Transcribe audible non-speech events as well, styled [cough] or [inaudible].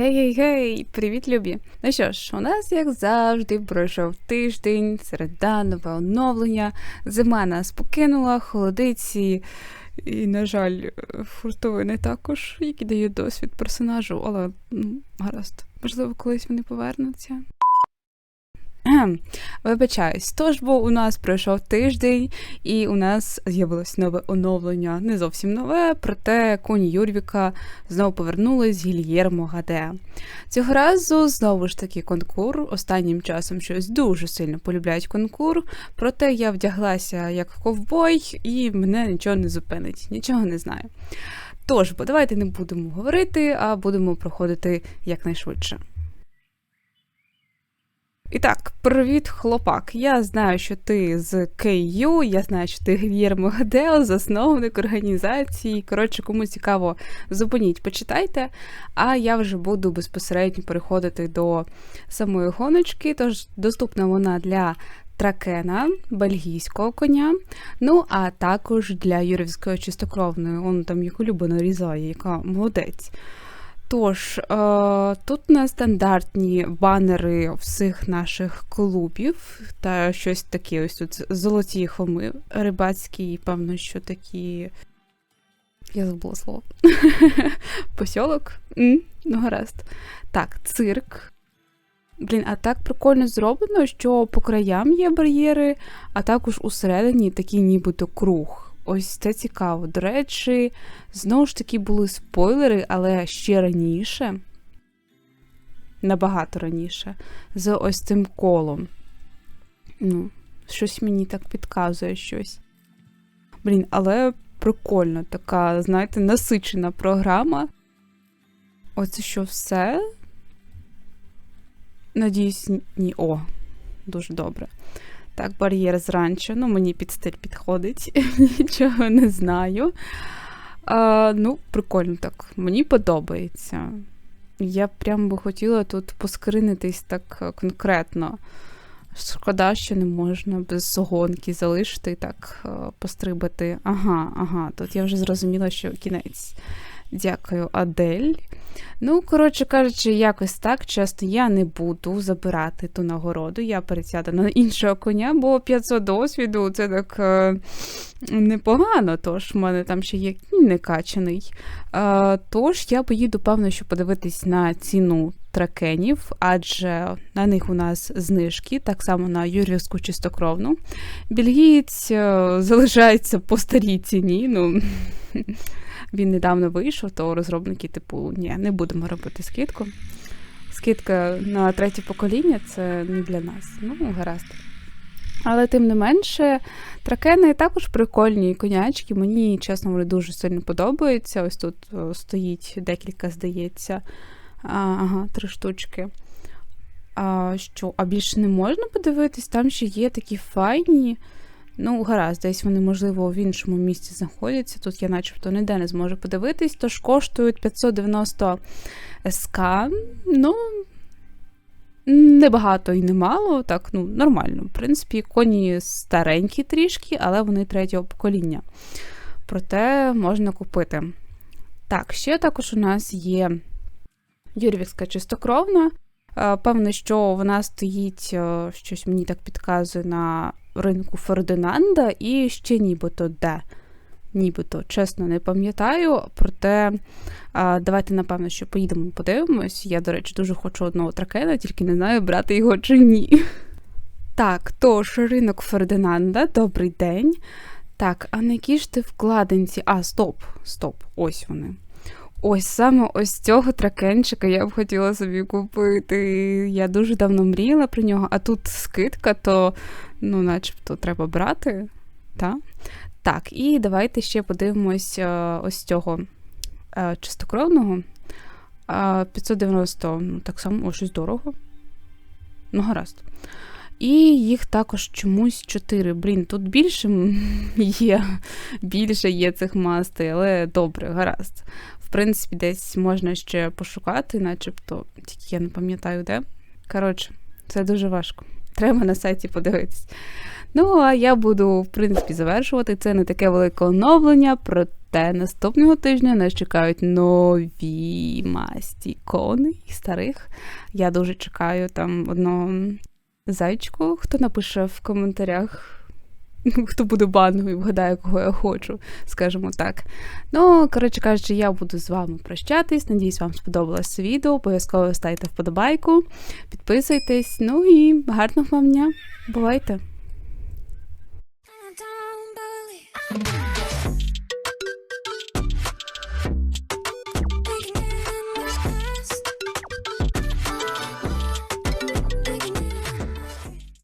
Гей-гей-гей, привіт, любі! Ну що ж, у нас, як завжди, пройшов тиждень, середа, нове оновлення. Зима нас покинула, холодиці і, на жаль, фуртовини також, які дають досвід персонажу, але ну, гаразд, можливо, колись вони повернуться. Вибачаюсь, тож бо у нас пройшов тиждень, і у нас з'явилось нове оновлення. Не зовсім нове, проте коні Юрвіка знову повернулись з Гільєрмо Гаде. Цього разу знову ж таки конкур. Останнім часом щось дуже сильно полюбляють конкур, проте я вдяглася як ковбой, і мене нічого не зупинить, нічого не знаю. Тож, бо давайте не будемо говорити, а будемо проходити якнайшвидше. І так, привіт, хлопак. Я знаю, що ти з КЮ, я знаю, що ти Гв'єрмо Гадео, засновник організації. Коротше, кому цікаво, зупиніть, почитайте. А я вже буду безпосередньо переходити до самої гоночки, тож доступна вона для. Тракена, бельгійського коня, ну а також для юрівської чистокровної, он там їх улюблено різає, яка молодець. Тож, е, тут нестандартні банери всіх наших клубів та щось таке. Ось тут золоті хоми рибацькі, певно, що такі. Я забула слово. [laughs] Посьолок? Ну, гаразд. Так, цирк. Блін, а так прикольно зроблено, що по краям є бар'єри, а також усередині такий нібито круг. Ось це цікаво. До речі, знову ж таки були спойлери, але ще раніше, набагато раніше, з ось цим колом. Ну, щось мені так підказує щось. Блін, але прикольно, така, знаєте, насичена програма. Оце що все. Надіюсь, ні. О, дуже добре. Так, бар'єр зранчо. Ну, мені під стиль підходить, [laughs] нічого не знаю. А, Ну, прикольно так, мені подобається. Я прям би хотіла тут поскринитись так конкретно. Шкода, що не можна без гонки залишити і так пострибати. Ага, ага, тут я вже зрозуміла, що кінець. Дякую, Адель. Ну, коротше кажучи, якось так чесно, я не буду забирати ту нагороду. Я пересяду на іншого коня, бо 500 досвіду це так е, непогано. Тож в мене там ще є кінь некачаний. Е, тож я поїду, певно, що подивитись на ціну тракенів, адже на них у нас знижки, так само на юрівську чистокровну. Бельгієць е, залишається по старій ціні. ну... [laughs] він недавно вийшов, то розробники, типу, ні, не будемо робити скидку. Скидка на третє покоління це не для нас. Ну, гаразд. Але тим не менше, тракени також прикольні конячки. Мені, чесно, вони дуже сильно подобаються. Ось тут стоїть декілька, здається. Ага, три штучки. А що, а більше не можна подивитись? Там ще є такі файні. Ну, гаразд, десь вони, можливо, в іншому місці знаходяться. Тут я начебто ніде не зможу подивитись, тож коштують 590 СК. Ну, небагато і немало, так, ну, нормально. В принципі, коні старенькі трішки, але вони третього покоління. Проте можна купити. Так, ще також у нас є Юрвівська чистокровна. Е, певне, що вона стоїть, е, щось мені так підказує на ринку Фердинанда і ще нібито де. Нібито, чесно, не пам'ятаю, проте давайте, напевно, що поїдемо подивимось. Я, до речі, дуже хочу одного тракена, тільки не знаю, брати його чи ні. Так, тож, ринок Фердинанда, добрий день. Так, а на які ж ти вкладинці? А, стоп, стоп, ось вони. Ось саме ось цього тракенчика я б хотіла собі купити. Я дуже давно мріяла про нього, а тут скидка, то, ну, начебто, треба брати. Та? Так, і давайте ще подивимось е, ось цього е, чистокровного. 590, ну, так само, щось дорого. Ну, гаразд. І їх також чомусь 4. Блін, тут більше [laughs] є, більше є цих мастей, але добре, гаразд принципі, десь можна ще пошукати, начебто, тільки я не пам'ятаю де. Коротше, це дуже важко. Треба на сайті подивитись. Ну, а я буду, в принципі, завершувати. Це не таке велике оновлення, проте наступного тижня нас чекають нові масті ікони і старих. Я дуже чекаю там одного зайчку, хто напише в коментарях. [laughs] Хто буде баном і вгадає, кого я хочу, скажімо так. Ну, коротше кажучи, я буду з вами прощатись. Надіюсь, вам сподобалось відео. Обов'язково ставте вподобайку, підписуйтесь. Ну і гарного вам дня. Бувайте!